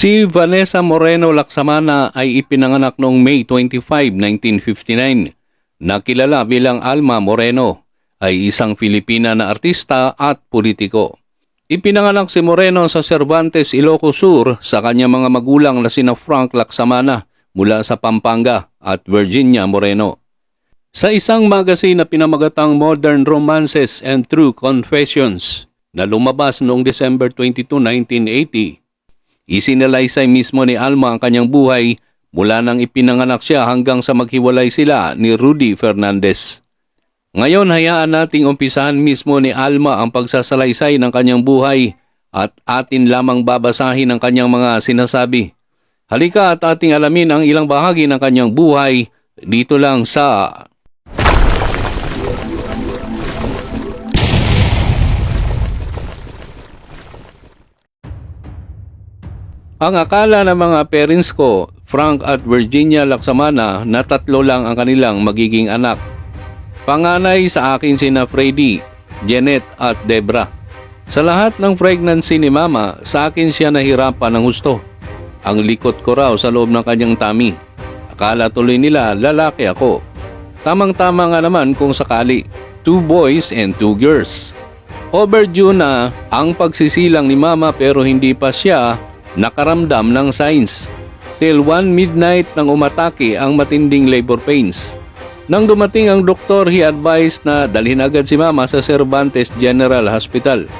Si Vanessa Moreno Laksamana ay ipinanganak noong May 25, 1959. Nakilala bilang Alma Moreno, ay isang Filipina na artista at politiko. Ipinanganak si Moreno sa Cervantes, Ilocos Sur sa kanyang mga magulang na sina Frank Laksamana mula sa Pampanga at Virginia Moreno. Sa isang magazine na pinamagatang Modern Romances and True Confessions na lumabas noong December 22, 1980, isinalaysay mismo ni Alma ang kanyang buhay mula nang ipinanganak siya hanggang sa maghiwalay sila ni Rudy Fernandez. Ngayon hayaan nating umpisahan mismo ni Alma ang pagsasalaysay ng kanyang buhay at atin lamang babasahin ang kanyang mga sinasabi. Halika at ating alamin ang ilang bahagi ng kanyang buhay dito lang sa Ang akala ng mga parents ko, Frank at Virginia Laksamana, na tatlo lang ang kanilang magiging anak. Panganay sa akin sina Freddy, Janet at Debra. Sa lahat ng pregnancy ni Mama, sa akin siya nahirapan ng gusto. Ang likot ko raw sa loob ng kanyang tummy. Akala tuloy nila lalaki ako. Tamang-tama nga naman kung sakali. Two boys and two girls. Overdue na ang pagsisilang ni Mama pero hindi pa siya nakaramdam ng signs. Till one midnight nang umatake ang matinding labor pains. Nang dumating ang doktor, he advised na dalhin agad si Mama sa Cervantes General Hospital.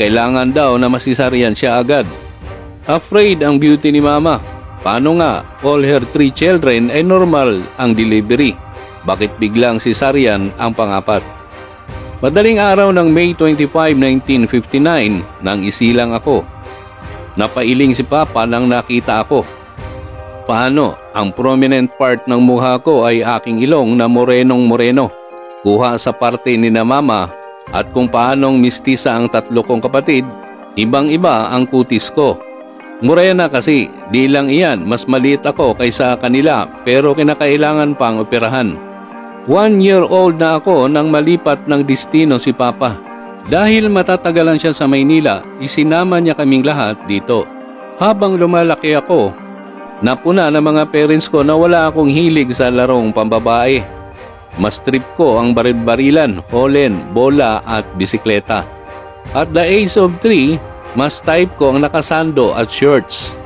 Kailangan daw na masisaryan siya agad. Afraid ang beauty ni Mama. Paano nga, all her three children ay normal ang delivery. Bakit biglang sisaryan ang pangapat? Madaling araw ng May 25, 1959 nang isilang ako. Napailing si Papa nang nakita ako. Paano? Ang prominent part ng mukha ko ay aking ilong na morenong moreno. Kuha sa parte ni na mama at kung paanong mistisa ang tatlo kong kapatid, ibang-iba ang kutis ko. Morena kasi, di lang iyan, mas maliit ako kaysa kanila pero kinakailangan pang operahan. One year old na ako nang malipat ng destino si Papa. Dahil matatagalan siya sa Maynila, isinama niya kaming lahat dito. Habang lumalaki ako, napuna ng mga parents ko na wala akong hilig sa larong pambabae. Mas trip ko ang barid-barilan, holen, bola at bisikleta. At the age of 3, mas type ko ang nakasando at shorts.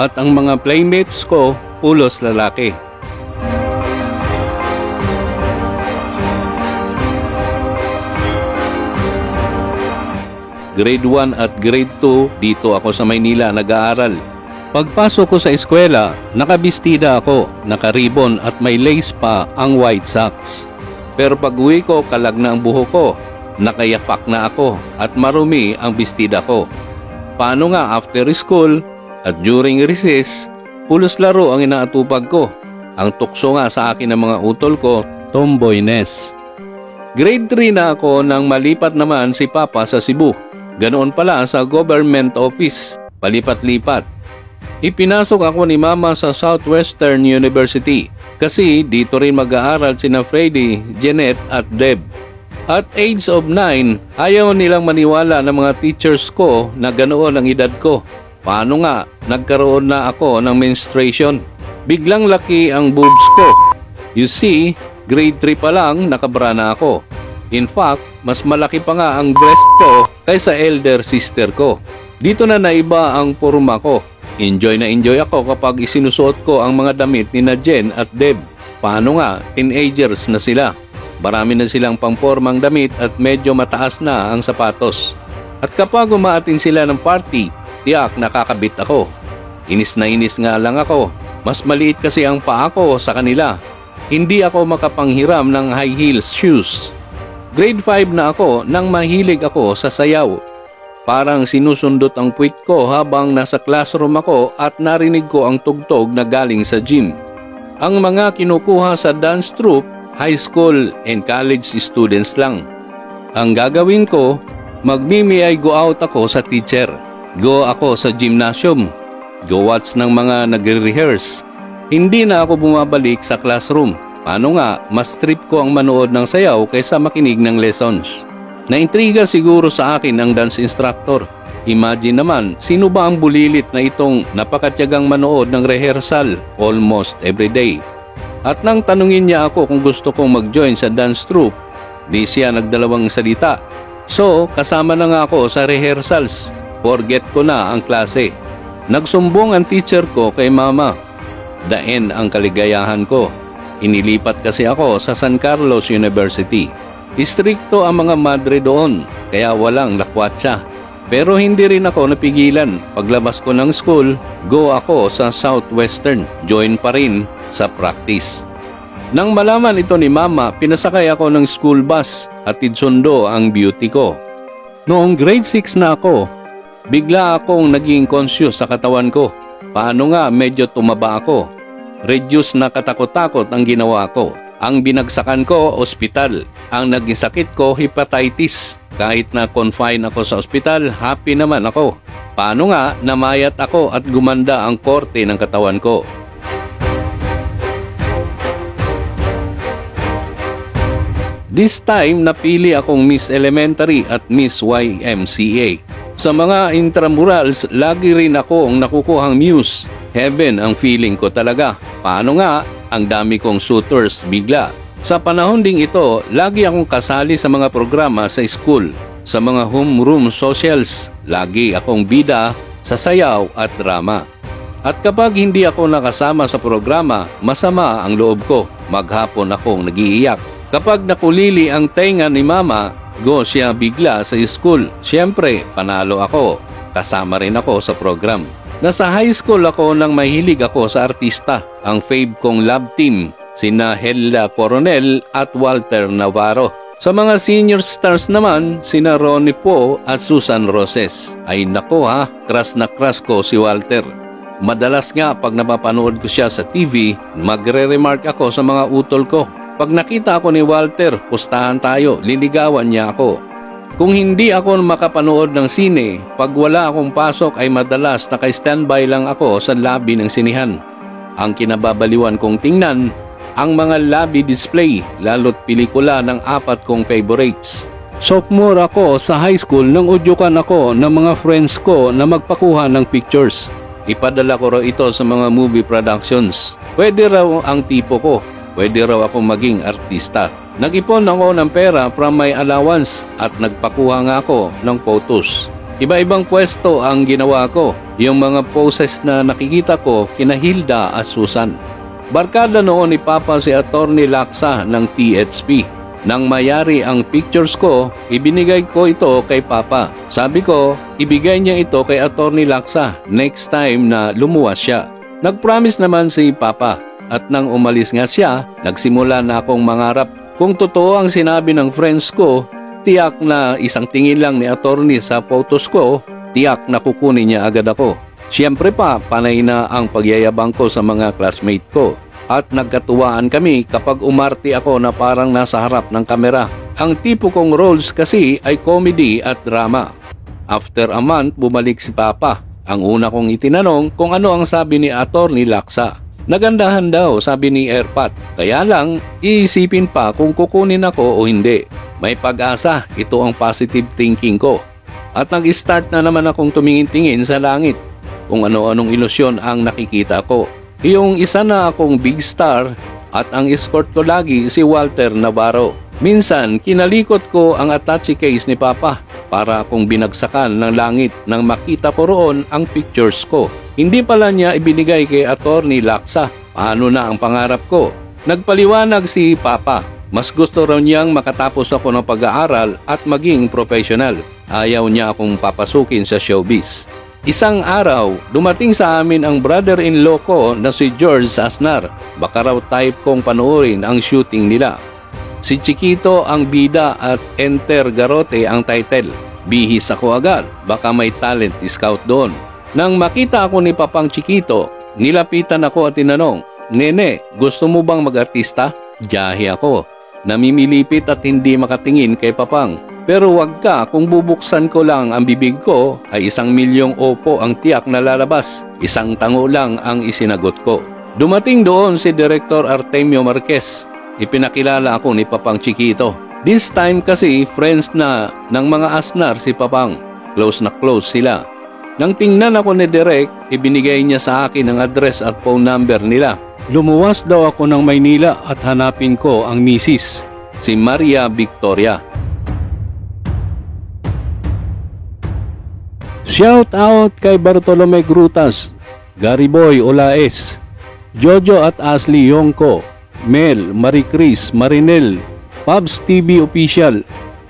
At ang mga playmates ko, pulos lalaki. Grade 1 at grade 2 dito ako sa Maynila nag-aaral. Pagpasok ko sa eskwela, nakabistida ako, nakaribon at may lace pa ang white socks. Pero pag uwi ko, kalag na ang buho ko, nakayapak na ako at marumi ang bestida ko. Paano nga after school at during recess, pulos laro ang inaatupag ko. Ang tukso nga sa akin ng mga utol ko, tomboyness. Grade 3 na ako nang malipat naman si Papa sa Cebu. Ganoon pala sa government office, palipat-lipat. Ipinasok ako ni Mama sa Southwestern University kasi dito rin mag-aaral sina Freddy, Janet at Deb. At age of 9, ayaw nilang maniwala ng mga teachers ko na ganoon ang edad ko. Paano nga, nagkaroon na ako ng menstruation. Biglang laki ang boobs ko. You see, grade 3 pa lang nakabra na ako. In fact, mas malaki pa nga ang breast ko kaysa elder sister ko. Dito na naiba ang porma ko. Enjoy na enjoy ako kapag isinusuot ko ang mga damit ni Jen at Deb. Paano nga, teenagers na sila. Marami na silang pangpormang damit at medyo mataas na ang sapatos. At kapag umaatin sila ng party, tiyak nakakabit ako. Inis na inis nga lang ako. Mas maliit kasi ang paa ko sa kanila. Hindi ako makapanghiram ng high heels shoes. Grade 5 na ako nang mahilig ako sa sayaw. Parang sinusundot ang puwit ko habang nasa classroom ako at narinig ko ang tugtog na galing sa gym. Ang mga kinukuha sa dance troupe, high school and college students lang. Ang gagawin ko, magmimi ay go out ako sa teacher. Go ako sa gymnasium. Go watch ng mga nagre-rehearse. Hindi na ako bumabalik sa classroom. Paano nga, mas trip ko ang manood ng sayaw kaysa makinig ng lessons. Naintriga siguro sa akin ang dance instructor. Imagine naman, sino ba ang bulilit na itong napakatyagang manood ng rehearsal almost every day? At nang tanungin niya ako kung gusto kong mag-join sa dance troupe, di siya nagdalawang salita. So, kasama na nga ako sa rehearsals. Forget ko na ang klase. Nagsumbong ang teacher ko kay mama. End ang kaligayahan ko. Inilipat kasi ako sa San Carlos University. Istrikto ang mga madre doon, kaya walang lakwatsa. Pero hindi rin ako napigilan. Paglabas ko ng school, go ako sa Southwestern. Join pa rin sa practice. Nang malaman ito ni Mama, pinasakay ako ng school bus at idsundo ang beauty ko. Noong grade 6 na ako, bigla akong naging conscious sa katawan ko. Paano nga medyo tumaba ako? Reduce na katakot-takot ang ginawa ko. Ang binagsakan ko, ospital. Ang naging sakit ko, hepatitis. Kahit na confine ako sa ospital, happy naman ako. Paano nga, namayat ako at gumanda ang korte ng katawan ko. This time, napili akong Miss Elementary at Miss YMCA. Sa mga intramurals, lagi rin ako ang nakukuhang muse. Heaven ang feeling ko talaga. Paano nga, ang dami kong suitors bigla. Sa panahon ding ito, lagi akong kasali sa mga programa sa school. Sa mga homeroom socials, lagi akong bida sa sayaw at drama. At kapag hindi ako nakasama sa programa, masama ang loob ko. Maghapon akong nagiiyak. Kapag nakulili ang tenga ni mama, go siya bigla sa school. Siyempre, panalo ako. Kasama rin ako sa program. Nasa high school ako nang mahilig ako sa artista. Ang fave kong love team, sina Hella Coronel at Walter Navarro. Sa mga senior stars naman, sina Ronnie Po at Susan Roses. Ay nako ha, crush na crush ko si Walter. Madalas nga pag napapanood ko siya sa TV, magre-remark ako sa mga utol ko. Pag nakita ako ni Walter, pustahan tayo, liligawan niya ako. Kung hindi ako makapanood ng sine, pag wala akong pasok ay madalas naka-standby lang ako sa lobby ng sinihan. Ang kinababaliwan kong tingnan, ang mga lobby display, lalo't pelikula ng apat kong favorites. Sophomore ako sa high school nang udyukan ako ng mga friends ko na magpakuha ng pictures. Ipadala ko raw ito sa mga movie productions. Pwede raw ang tipo ko. Pwede raw akong maging artista. Nag-ipon ako ng pera from my allowance at nagpakuha nga ako ng photos. Iba-ibang pwesto ang ginawa ko. Yung mga poses na nakikita ko kina Hilda at Susan. Barkada noon ni Papa si Attorney Laksa ng THP. Nang mayari ang pictures ko, ibinigay ko ito kay Papa. Sabi ko, ibigay niya ito kay Attorney Laksa next time na lumuwas siya. Nag-promise naman si Papa at nang umalis nga siya, nagsimula na akong mangarap. Kung totoo ang sinabi ng friends ko, tiyak na isang tingin lang ni attorney sa photos ko, tiyak na kukunin niya agad ako. Siyempre pa, panay na ang pagyayabang ko sa mga classmate ko. At nagkatuwaan kami kapag umarte ako na parang nasa harap ng kamera. Ang tipo kong roles kasi ay comedy at drama. After a month, bumalik si Papa. Ang una kong itinanong kung ano ang sabi ni Attorney Laksa. Nagandahan daw, sabi ni Airpat. Kaya lang, iisipin pa kung kukunin ako o hindi. May pag-asa, ito ang positive thinking ko. At nag-start na naman akong tumingin-tingin sa langit kung ano-anong ilusyon ang nakikita ko. Yung isa na akong big star at ang escort ko lagi si Walter Navarro. Minsan, kinalikot ko ang attache case ni Papa para akong binagsakan ng langit nang makita ko roon ang pictures ko. Hindi pala niya ibinigay kay Attorney Laksa. Paano na ang pangarap ko? Nagpaliwanag si Papa. Mas gusto raw niyang makatapos ako ng pag-aaral at maging professional. Ayaw niya akong papasukin sa showbiz. Isang araw, dumating sa amin ang brother-in-law ko na si George Asnar. Baka raw type kong panoorin ang shooting nila. Si Chiquito ang bida at Enter Garote ang title. Bihis ako agad, baka may talent scout doon. Nang makita ako ni Papang Chiquito, nilapitan ako at tinanong, Nene, gusto mo bang mag-artista? Ako. Namimilipit at hindi makatingin kay Papang. Pero wag ka, kung bubuksan ko lang ang bibig ko, ay isang milyong opo ang tiyak na lalabas. Isang tango lang ang isinagot ko. Dumating doon si Director Artemio Marquez. Ipinakilala ako ni Papang Chiquito. This time kasi friends na ng mga asnar si Papang. Close na close sila. Nang tingnan ako ni Direk, ibinigay niya sa akin ang address at phone number nila. Lumuwas daw ako ng Maynila at hanapin ko ang misis, si Maria Victoria. Shout out kay Bartolome Grutas, Gary Boy Olaes, Jojo at Ashley Yongko, Mel, Marie Chris, Marinel, Pabs TV Official,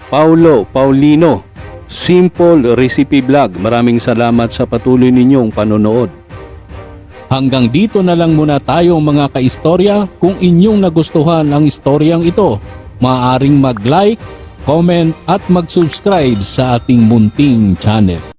Paulo, Paulino, Simple Recipe Vlog. Maraming salamat sa patuloy ninyong panonood. Hanggang dito na lang muna tayo mga kaistorya. Kung inyong nagustuhan ang istoryang ito, maaaring mag-like, comment at mag-subscribe sa ating munting channel.